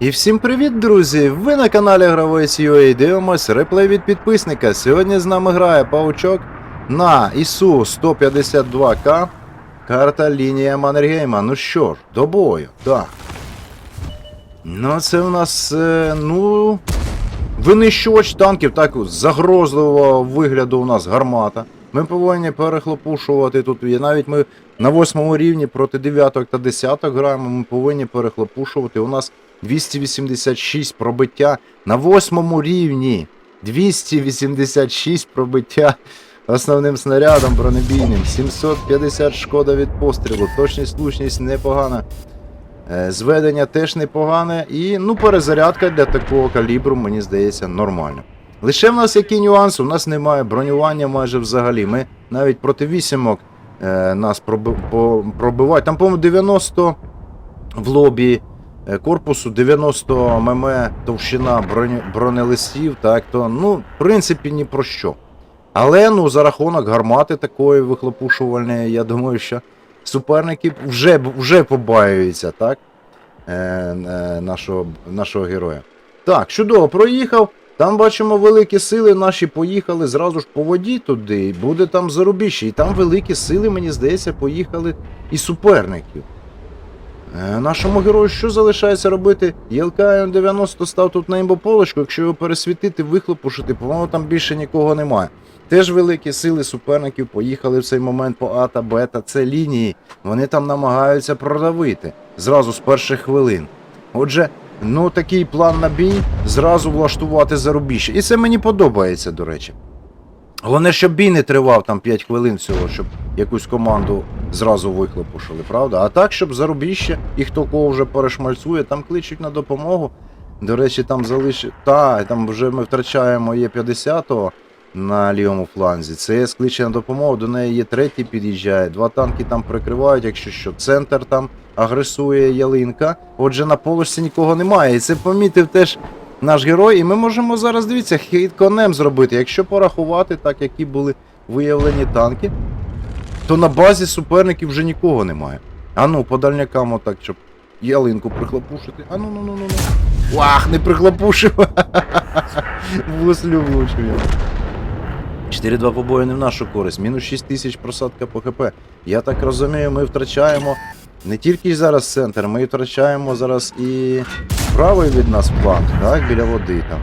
І всім привіт, друзі! Ви на каналі Гравець UA дивимось реплей від підписника. Сьогодні з нами грає паучок на ІСУ 152К. Карта лінія Маннергейма. Ну що ж, до бою, так. Ну, це у нас, е, ну. Винищувач танків, так загрозливого вигляду у нас гармата. Ми повинні перехлопушувати тут. І навіть ми на восьмому рівні проти 9 та 10 граємо, ми повинні перехлопушувати. У нас 286 пробиття на восьмому рівні. 286 пробиття основним снарядом бронебійним. 750 шкода від пострілу. Точність, влучність непогана. Е, Зведення теж непогане. І ну, перезарядка для такого калібру, мені здається, нормально. Лише в нас який нюанс, у нас немає бронювання майже взагалі. Ми навіть проти вісімок е, нас проби, по, пробивають. Там, по-моєму, 90 в лобі корпусу, 90 мм товщина бронелистів, так то, ну, в принципі, ні про що. Але ну, за рахунок гармати такої вихлопушувальної, я думаю, що суперники вже, вже побаюються, так? Е, е, нашого, нашого героя. Так, чудово, проїхав. Там бачимо великі сили наші поїхали зразу ж по воді туди, і буде там зарубіще. І там великі сили, мені здається, поїхали і суперників. Е, нашому герою що залишається робити? ЄЛК М90 став тут на імбополочку, якщо його пересвітити, вихлопушити, по-моєму, там більше нікого немає. Теж великі сили суперників поїхали в цей момент по А та Б та лінії. Вони там намагаються продавити зразу з перших хвилин. Отже, ну такий план на бій зразу влаштувати зарубіще. І це мені подобається, до речі. Головне, щоб бій не тривав там 5 хвилин всього, щоб якусь команду зразу вихлопушили, правда? А так, щоб зарубіще і хто кого вже перешмальцує, там кличуть на допомогу. До речі, там залишить. Та, там вже ми втрачаємо є 50-го на лівому фланзі. Це кличе на допомогу, до неї є третій під'їжджає, два танки там прикривають, якщо що, центр там агресує ялинка. Отже, на полосі нікого немає. І це помітив теж наш герой. І ми можемо зараз, дивіться, хід конем зробити. Якщо порахувати, так які були виявлені танки, то на базі суперників вже нікого немає. А ну, по дальнякам отак, щоб ялинку прихлопушити. А ну ну ну ну ну. Вах, не прихлопушив. Вуслю влучив я. 4-2 побої не в нашу користь. Мінус 6 тисяч просадка по ХП. Я так розумію, ми втрачаємо не тільки зараз центр, ми втрачаємо зараз і правий від нас фланг, так, біля води там.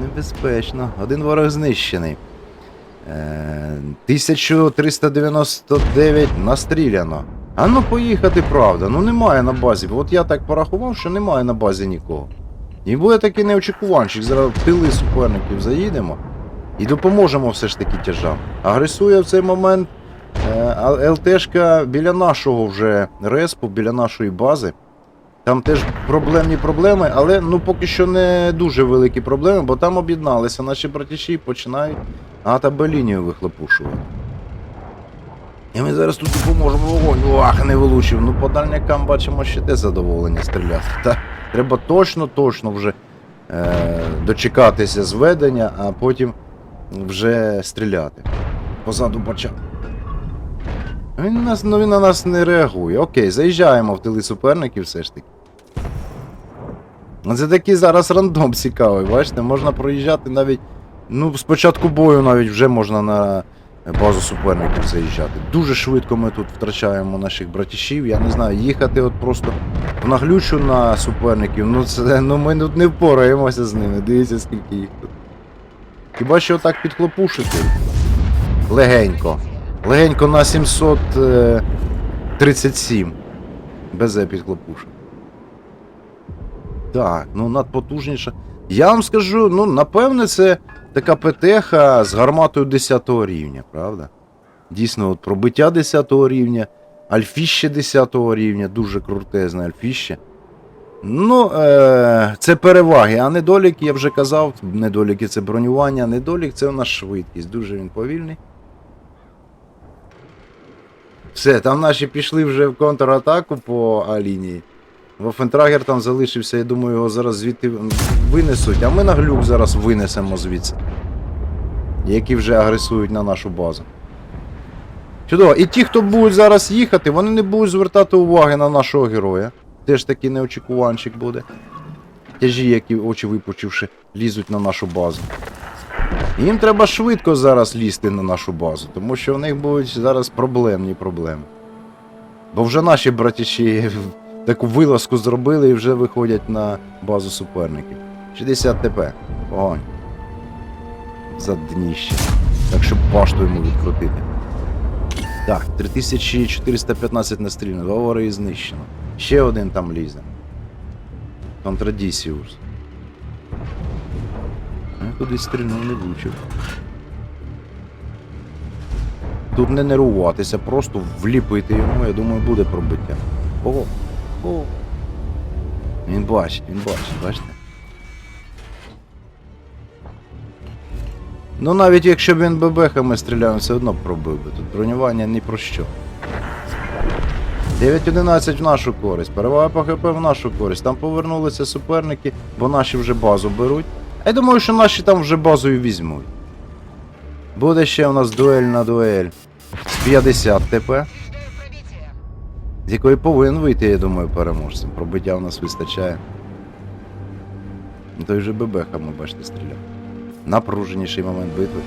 Небезпечно. Один ворог знищений. Е, 1399 настріляно. А ну поїхати, правда. Ну немає на базі. От я так порахував, що немає на базі нікого. І буде такий неочікуванчик. Зараз в тили суперників заїдемо і допоможемо все ж таки тяжам. Агресує в цей момент е, ЛТшка біля нашого вже респу, біля нашої бази. Там теж проблемні проблеми, але ну поки що не дуже великі проблеми, бо там об'єдналися наші братіші і починають А та Б лінію вихлопушувати. І ми зараз тут допоможемо вогонь. Ах, не вилучив. Ну по дальнякам бачимо ще те задоволення стріляти. Та, треба точно, точно вже е, дочекатися зведення, а потім вже стріляти. Позаду бача. Він, нас, ну, він на нас не реагує. Окей, заїжджаємо в тили суперників все ж таки. Ну, Це такий зараз рандом цікавий, бачите, можна проїжджати навіть. Ну, спочатку бою навіть вже можна на базу суперників заїжджати. Дуже швидко ми тут втрачаємо наших братішів. Я не знаю, їхати от просто в наглючу на суперників. Ну це ну ми тут не впораємося з ними. Дивіться, скільки їх тут. Хіба що так підхлопушити? Легенько. Легенько на 737. Без підхлопушок. Так, ну надпотужніша. Я вам скажу, ну, напевне, це така ПТХ з гарматою 10 рівня, правда? Дійсно, от пробиття 10 рівня, альфіще 10 рівня, дуже крутезне альфіще. Ну, е- це переваги, а недоліки, я вже казав, недоліки це бронювання, недолік це у нас швидкість. Дуже він повільний. Все, там наші пішли вже в контратаку по А-лінії. Вофентрагер там залишився, я думаю, його зараз звідти винесуть, а ми на глюк зараз винесемо звідси. Які вже агресують на нашу базу. Чудово. І ті, хто будуть зараз їхати, вони не будуть звертати уваги на нашого героя. Теж такий неочікуванчик буде. Тяжі, які очі випучивши, лізуть на нашу базу. Їм треба швидко зараз лізти на нашу базу, тому що в них будуть зараз проблемні проблеми. Бо вже наші братіші таку вилазку зробили і вже виходять на базу суперників. 60 ТП. Огонь. За дніще. Так, щоб башту йому відкрутити. Так, 3415 настріляно, два вори і знищено. Ще один там лізе. Контрадісіус. Я кудись стрільнув не влучив. Тут не нервуватися, просто вліпити йому, я думаю, буде пробиття. О, о. Він бачить, він бачить, бачите? Ну навіть якщо б він бебехами стріляв, все одно пробив би. Тут бронювання ні про що. 9-11 в нашу користь, перевага по ХП в нашу користь. Там повернулися суперники, бо наші вже базу беруть. А я думаю, що наші там вже базою візьмуть. Буде ще у нас дуель на дуель з 50 ТП. З якої повинен вийти, я думаю, переможцем. Пробиття у нас вистачає. Той же бебехами, бачите, стріляв. Напруженіший момент битви.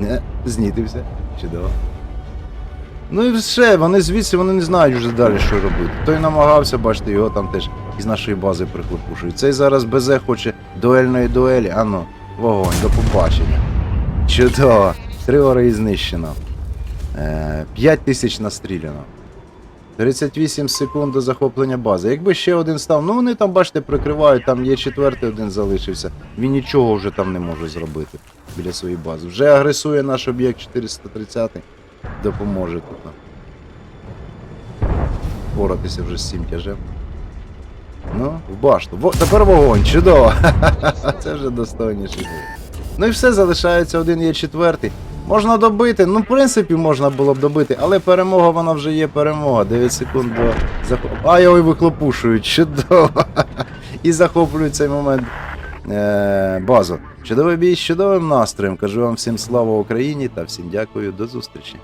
Не, знітився. Чудово. Ну і все, вони звідси вони не знають вже далі, що робити. Той намагався, бачите, його там теж із нашої бази прихлопушують. Цей зараз безе хоче дуельної дуелі. Ану, вогонь, до побачення. Чудово. Три ори і знищено. Е, 5 тисяч настріляно. 38 секунд до захоплення бази. Якби ще один став, ну вони там, бачите, прикривають, там є четвертий один залишився. Він нічого вже там не може зробити біля своєї бази. Вже агресує наш об'єкт 430 допоможе тут. Боратися вже з цим тяжем. Ну, в башту. Во, тепер вогонь, чудово! Це вже достойніший бой. Ну і все, залишається один є четвертий. Можна добити, ну в принципі можна було б добити, але перемога вона вже є перемога. 9 секунд до захоплення. А його вихлопушують, чудово. І захоплюють цей момент е- базу. Чудовий бій з чудовим настроєм. Кажу вам всім слава Україні та всім дякую, до зустрічі.